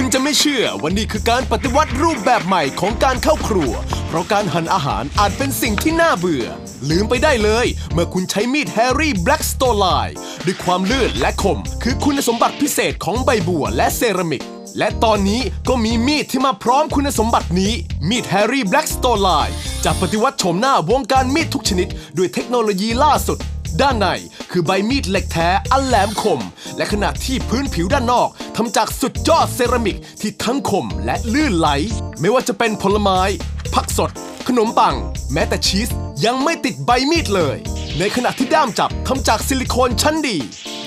คุณจะไม่เชื่อว่านี่คือการปฏิวัติรูปแบบใหม่ของการเข้าครัว เพราะการหั่นอาหารอาจเป็นสิ่งที่น่าเบื่อ ลืมไปได้เลย เมื่อคุณใช้มีดแฮร์รี่แบล็กสโตไลด้วยความลื่นและคม คือคุณสมบัติพิเศษของใบบัวและเซรามิก และตอนนี้ก็มีมีดที่มาพร้อมคุณสมบัตินี้ มีดแฮร์รี่แบล็กสโตไลจะปฏิวัติโฉมหน้าวงการมีดทุกชนิด ด้วยเทคโนโลยีล่าสุด ด้านในคือใบมีดเหล็กแท้อันแหลมคม และขนาดที่พื้นผิวด้านนอกทำจากสุดยอดเซรามิกที่ทั้งคมและลื่นไหล ไม่ว่าจะเป็นผลไม้ ผักสด ขนมปัง แม้แต่ชีสยังไม่ติดใบมีดเลย ในขณะที่ด้ามจับทำจากซิลิโคนชั้นดี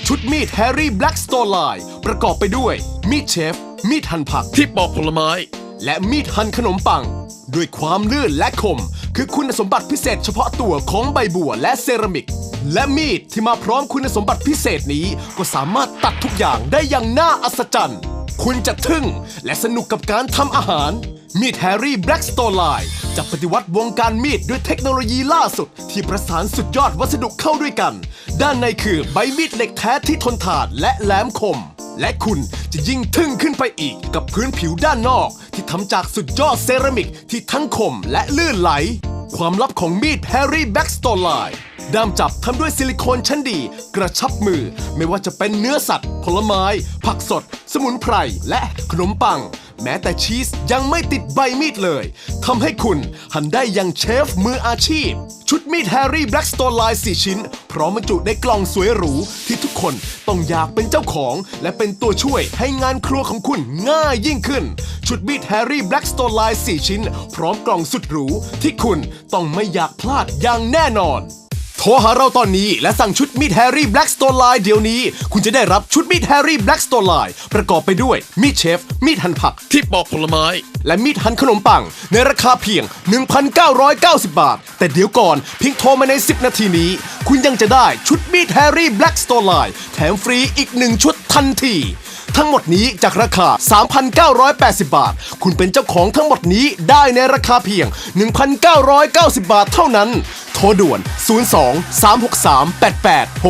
ชุดมีดแฮร์รี่แบล็กสโตไลประกอบไปด้วย มีดเชฟ มีดหั่นผักที่ปอกผลไม้ และมีดหั่นขนมปังด้วยความลื่นและคม คือคุณสมบัติพิเศษเฉพาะตัวของใบบัวและเซรามิก และมีดที่มาพร้อมคุณสมบัติพิเศษนี้ ก็สามารถตัดทุกอย่างได้อย่างน่าอัศจรรย์ คุณจะทึ่งและสนุกกับการทำอาหาร มีดแฮร์รี่แบล็กสโตไลจะปฏิวัติวงการมีดด้วยเทคโนโลยีล่าสุด ที่ประสานสุดยอดวัสดุเข้าด้วยกัน ด้านในคือใบมีดเหล็กแท้ที่ทนทานและแหลมคม และคุณจะยิ่งทึ่งขึ้นไปอีกกับพื้นผิวด้านนอก ที่ทำจากสุดยอดเซรามิกที่ทั้งคมและลื่นไหล ความลับของมีดแฮร์รี่แบ็กสโตไล ด้ามจับทำด้วยซิลิโคนชั้นดี กระชับมือ ไม่ว่าจะเป็นเนื้อสัตว์ ผลไม้ ผักสด สมุนไพร และขนมปัง แม้แต่ชีสยังไม่ติดใบมีดเลยทำให้คุณหันได้อยังเชฟมืออาชีพ ชุดมีดแฮร์รี่แบล็กสโตนไลน์4ชิ้น พร้อมบรรจุในกล่องสวยหรู ที่ทุกคนต้องอยากเป็นเจ้าของ และเป็นตัวช่วยให้งานครัวของคุณง่ายยิ่งขึ้น ชุดมีดแฮร์รี่แบล็กสโตนไลน์4ชิ้น พร้อมกล่องสุดหรูที่คุณต้องไม่อยากพลาดอย่างแน่นอน โทรหาเราตอนนี้และสั่งชุดมีดแฮร์รี่แบล็กสโตนไลน์เดี๋ยวนี้ คุณจะได้รับชุดมีดแฮร์รี่แบล็กสโตนไลน์ประกอบไปด้วยมีดเชฟ มีดหั่นผัก ที่ปอกผลไม้ และมีดหั่นขนมปัง ในราคาเพียง 1,990 บาท แต่เดี๋ยวก่อนเพียงโทรมาใน 10 นาทีนี้ คุณยังจะได้ชุดมีดแฮร์รี่แบล็กสโตนไลน์แถมฟรีอีก1ชุดทันทีทั้งหมดนี้จากราคา 3,980 บาท คุณเป็นเจ้าของทั้งหมดนี้ได้ในราคาเพียง 1,990 บาทเท่านั้นโทรด่วน 02 363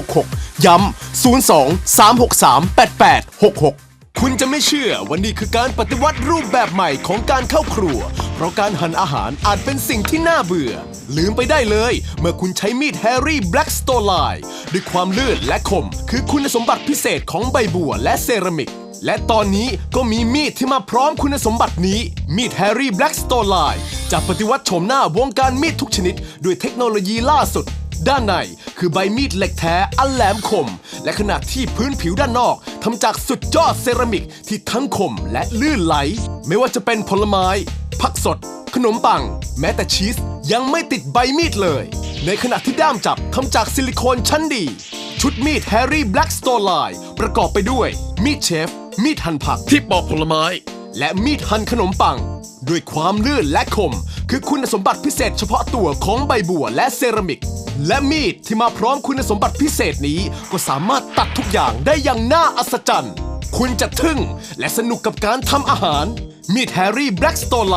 8866 ย้ำ 02 363 8866 คุณจะไม่เชื่อว่านี่คือการปฏิวัติรูปแบบใหม่ของการเข้าครัว เพราะการหั่นอาหารอาจเป็นสิ่งที่น่าเบื่อ ลืมไปได้เลย เมื่อคุณใช้มีดแฮร์รี่แบล็กสโตไลด้วยความลื่นและคม คือคุณสมบัติพิเศษของใบบัวและเซรามิก และตอนนี้ก็มีมีดที่มาพร้อมคุณสมบัตินี้ มีดแฮร์รี่แบล็กสโตนไลจะปฏิวัติโฉมหน้าวงการมีดทุกชนิด ด้วยเทคโนโลยีล่าสุด ด้านในคือใบมีดเหล็กแท้อันแหลมคม และขนาดที่พื้นผิวด้านนอกทำจากสุดยอดเซรามิกที่ทั้งคมและลื่นไหล ไม่ว่าจะเป็นผลไม้ ผักสด ขนมปัง แม้แต่ชีสยังไม่ติดใบมีดเลย ในขณะที่ด้ามจับทำจากซิลิโคนชั้นดี ชุดมีดแฮร์รี่แบล็กสโตนไลประกอบไปด้วยมีดเชฟ มีดหั่นผัก ที่ปอกผลไม้ และมีดหั่นขนมปัง ด้วยความลื่นและคม คือคุณสมบัติพิเศษเฉพาะตัวของใบบัวและเซรามิก และมีดที่มาพร้อมคุณสมบัติพิเศษนี้ ก็สามารถตัดทุกอย่างได้อย่างน่าอัศจรรย์ คุณจะทึ่งและสนุกกับการทำอาหาร มีดแฮร์รี่แบล็กสโตไล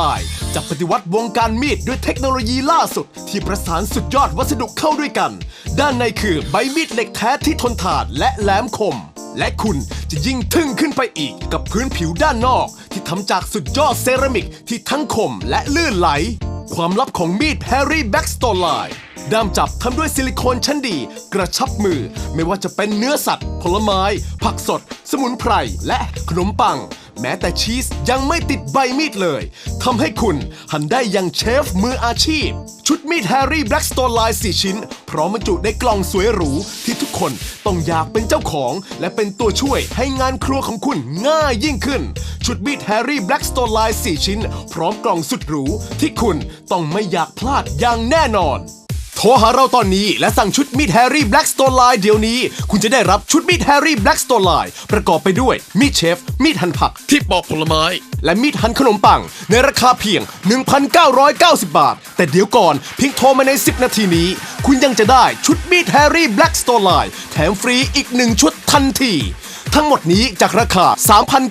จะปฏิวัติวงการมีดด้วยเทคโนโลยีล่าสุด ที่ประสานสุดยอดวัสดุเข้าด้วยกัน ด้านในคือใบมีดเหล็กแท้ที่ทนทานและแหลมคม และคุณจะยิ่งทึ่งขึ้นไปอีกกับพื้นผิวด้านนอก ที่ทำจากสุดยอดเซรามิกที่ทั้งคมและลื่นไหล ความลับของมีดแฮร์รี่แบ็กสโตไลด้ามจับทำด้วยซิลิโคนชั้นดี กระชับมือไม่ว่าจะเป็นเนื้อสัตว์ ผลไม้ ผักสด สมุนไพรและขนมปัง แม้แต่ชีสยังไม่ติดใบมีดเลยทำให้คุณหันได้อยังเชฟมืออาชีพ ชุดมีดแฮร์รี่แบล็กสโตนไลน์4ชิ้น พร้อมบรรจุในกล่องสวยหรู ที่ทุกคนต้องอยากเป็นเจ้าของ และเป็นตัวช่วยให้งานครัวของคุณง่ายยิ่งขึ้น ชุดมีดแฮร์รี่แบล็กสโตนไลน์4ชิ้น พร้อมกล่องสุดหรูที่คุณต้องไม่อยากพลาดอย่างแน่นอน รหาเราตอนนี้และสั่งชุดมีดแฮร์รี่แบล็กสโตนไลน์เดี๋ยวนี้ คุณจะได้รับชุดมีดแฮร์รี่แบล็กสโตนไลน์ประกอบไปด้วยมีดเชฟ มีดหั่นผัก ที่ปอกผลไม้ และมีดหั่นขนมปัง ในราคาเพียง 1,990 บาท แต่เดี๋ยวก่อนเพียงโทรมาใน 10 นาทีนี้ คุณยังจะได้ชุดมีดแฮร์รี่แบล็กสโตนไลน์แถมฟรีอีก1ชุดทันทีทั้งหมดนี้จากราคา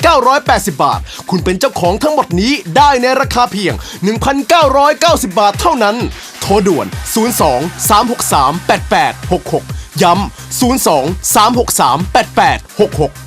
3,980 บาท คุณเป็นเจ้าของทั้งหมดนี้ได้ในราคาเพียง 1,990 บาทเท่านั้น โทรด่วน 02 363 8866 ย้ำ 02 363 8866